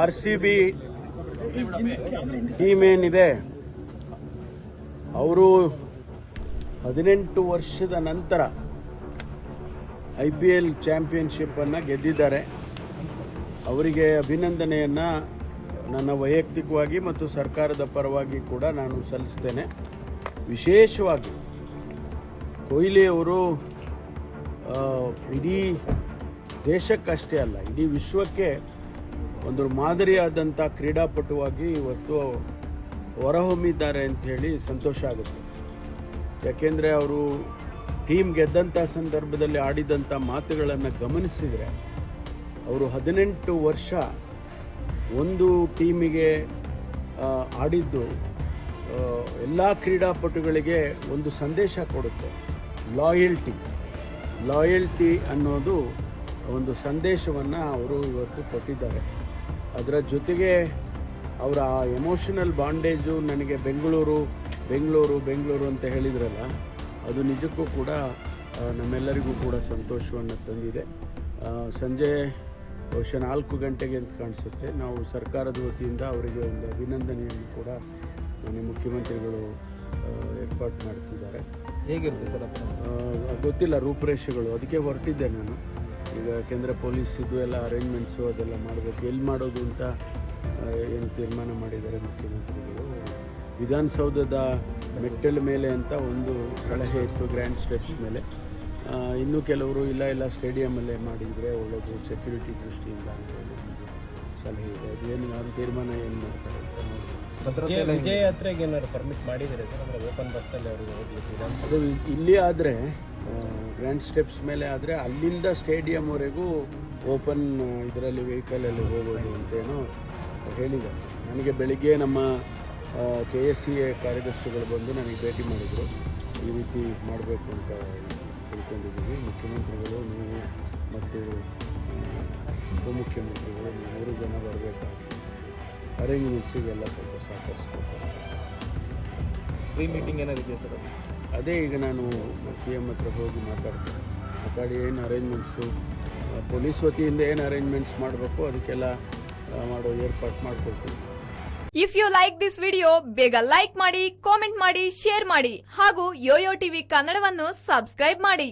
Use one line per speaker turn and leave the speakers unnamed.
R C B team ಏನಿದೆ, ಅವರು ಹದಿನೆಂಟು ವರ್ಷದ ನಂತರ ಐ ಪಿ ಎಲ್ ಚಾಂಪಿಯನ್ಶಿಪ್ಪನ್ನು ಗೆದ್ದಿದ್ದಾರೆ. ಅವರಿಗೆ ಅಭಿನಂದನೆಯನ್ನು ನನ್ನ ವೈಯಕ್ತಿಕವಾಗಿ ಮತ್ತು ಸರ್ಕಾರದ ಪರವಾಗಿ ಕೂಡ ನಾನು ಸಲ್ಲಿಸ್ತೇನೆ. ವಿಶೇಷವಾಗಿ ಕೊಹ್ಲಿಯವರು ಇಡೀ ದೇಶಕ್ಕಷ್ಟೇ ಅಲ್ಲ, ಇಡೀ ವಿಶ್ವಕ್ಕೆ ಒಂದು ಮಾದರಿಯಾದಂಥ ಕ್ರೀಡಾಪಟುವಾಗಿ ಇವತ್ತು ಹೊರಹೊಮ್ಮಿದ್ದಾರೆ ಅಂಥೇಳಿ ಸಂತೋಷ ಆಗುತ್ತೆ. ಯಾಕೆಂದರೆ ಅವರು ಟೀಮ್ ಗೆದ್ದಂಥ ಸಂದರ್ಭದಲ್ಲಿ ಆಡಿದಂಥ ಮಾತುಗಳನ್ನು ಗಮನಿಸಿದರೆ ಅವರು ಹದಿನೆಂಟು ವರ್ಷ ಒಂದು ಟೀಮಿಗೆ ಆಡಿದ್ದು ಎಲ್ಲ ಕ್ರೀಡಾಪಟುಗಳಿಗೆ ಒಂದು ಸಂದೇಶ ಕೊಡುತ್ತೆ. ಲಾಯಲ್ಟಿ. ಲಾಯಲ್ಟಿ ಅನ್ನೋದು ಒಂದು ಸಂದೇಶವನ್ನು ಅವರು ಇವತ್ತು ಕೊಟ್ಟಿದ್ದಾರೆ. ಅದರ ಜೊತೆಗೆ ಅವರ ಎಮೋಷನಲ್ ಬಾಂಡೇಜು ನನಗೆ ಬೆಂಗಳೂರು ಬೆಂಗಳೂರು ಬೆಂಗಳೂರು ಅಂತ ಹೇಳಿದ್ರಲ್ಲ ಅದು ನಿಜಕ್ಕೂ ಕೂಡ ನಮ್ಮೆಲ್ಲರಿಗೂ ಕೂಡ ಸಂತೋಷವನ್ನು ತಂದಿದೆ. ಸಂಜೆ ಬಹುಶಃ ನಾಲ್ಕು ಗಂಟೆಗೆ ಅಂತ ಕಾಣಿಸುತ್ತೆ. ನಾವು ಸರ್ಕಾರದ ವತಿಯಿಂದ ಅವರಿಗೆ ಒಂದು ಅಭಿನಂದನೆಯನ್ನು ಕೂಡ ಮಾನ್ಯ ಮುಖ್ಯಮಂತ್ರಿಗಳು ಏರ್ಪಾಡು ಏರ್ಪಾಟ್ ಮಾಡ್ತಿದ್ದಾರೆ.
ಹೇಗಿರುತ್ತೆ ಸರ್
ಗೊತ್ತಿಲ್ಲ ರೂಪುರೇಷೆಗಳು ಅದಕ್ಕೆ ಹೊರಟಿದ್ದೆ ನಾನು. ಈಗ ಕೇಂದ್ರ ಪೊಲೀಸ್ ಇದು ಎಲ್ಲ ಅರೇಂಜ್ಮೆಂಟ್ಸು ಅದೆಲ್ಲ ಮಾಡಬೇಕು. ಎಲ್ಲಿ ಮಾಡೋದು ಅಂತ ಏನು ತೀರ್ಮಾನ ಮಾಡಿದ್ದಾರೆ ಮುಖ್ಯಮಂತ್ರಿಗಳು? ವಿಧಾನಸೌಧದ ಮೆಟ್ಟಲ ಮೇಲೆ ಅಂತ ಒಂದು ಸಲಹೆ ಇತ್ತು ಗ್ರ್ಯಾಂಡ್ ಸ್ಟೆಪ್ಸ್ ಮೇಲೆ. ಇನ್ನೂ ಕೆಲವರು ಇಲ್ಲ ಇಲ್ಲ ಸ್ಟೇಡಿಯಮಲ್ಲೇ ಮಾಡಿದರೆ ಒಳ್ಳೆಯದು ಸೆಕ್ಯೂರಿಟಿ ದೃಷ್ಟಿಯಿಂದ ಅಂತ ಹೇಳಿ ಸಲಹೆ ಇದೆ. ಅದು ಏನು ಯಾರು ತೀರ್ಮಾನ ಏನು ಮಾಡ್ತಾರೆ?
ವಿಜಯ ಯಾತ್ರೆಗೆ ಏನಾದ್ರು ಪರ್ಮಿಟ್ ಮಾಡಿದ್ದಾರೆ ಸರ್? ಅಂದ್ರೆ ಓಪನ್ ಬಸ್ಸಲ್ಲಿ ಅವರಿಗೆ ಹೋಗಲಿಕ್ಕೆ
ಅದು ಇಲ್ಲಿ ಆದರೆ ಗ್ರ್ಯಾಂಡ್ ಸ್ಟೆಪ್ಸ್ ಮೇಲೆ ಆದರೆ ಅಲ್ಲಿಂದ ಸ್ಟೇಡಿಯಂವರೆಗೂ ಓಪನ್ ಇದರಲ್ಲಿ ವೆಹಿಕಲಲ್ಲಿ ಹೋಗೋದು ಅಂತೇನೋ ಹೇಳಿದ್ದಾರೆ. ನನಗೆ ಬೆಳಿಗ್ಗೆ ನಮ್ಮ ಕೆ ಎಸ್ ಸಿ ಎ ಕಾರ್ಯದರ್ಶಿಗಳು ಬಂದು ನನಗೆ ಭೇಟಿ ಮಾಡಿದರು. ಈ ರೀತಿ ಮಾಡಬೇಕು ಅಂತ ತಿಳ್ಕೊಂಡಿದ್ದೀವಿ. ಮುಖ್ಯಮಂತ್ರಿಗಳು, ನೀವು ಮತ್ತು ಉಪಮುಖ್ಯಮಂತ್ರಿಗಳು, ಮೂರು ಜನ ಬರಬೇಕಾಗಿ ಅರೇಂಜ್ಮೆಂಟ್ಸಿಗೆಲ್ಲ ಸ್ವಲ್ಪ ಸಹಕರಿಸ್ಬೇಕು
ಪ್ರೀ ಮೀಟಿಂಗ್ ಏನಾದ್ರು ಇದೆಯಾ ಸರ್? ಅದೇ
ಈಗ ನಾನು ಸಿ ಎಂ ಹತ್ರ ಹೋಗಿ ಮಾತಾಡ್ತೀನಿ. ಮಾತಾಡಿ ಏನು ಅರೇಂಜ್ಮೆಂಟ್ಸು ಪೊಲೀಸ್ ವತಿಯಿಂದ ಏನು ಅರೇಂಜ್ಮೆಂಟ್ಸ್ ಮಾಡಬೇಕು ಅದಕ್ಕೆಲ್ಲ ಮಾಡೋ ಏರ್ಪಾಟ್ ಮಾಡ್ಕೊಳ್ತೀನಿ
if you like this video ಬೇಗ ಲೈಕ್ ಮಾಡಿ ಕಾಮೆಂಟ್ ಮಾಡಿ ಶೇರ್ ಮಾಡಿ ಹಾಗೂ ಯೋಯೋ ಟಿವಿ ಕನ್ನಡವನ್ನು ಸಬ್ಸ್ಕ್ರೈಬ್ ಮಾಡಿ.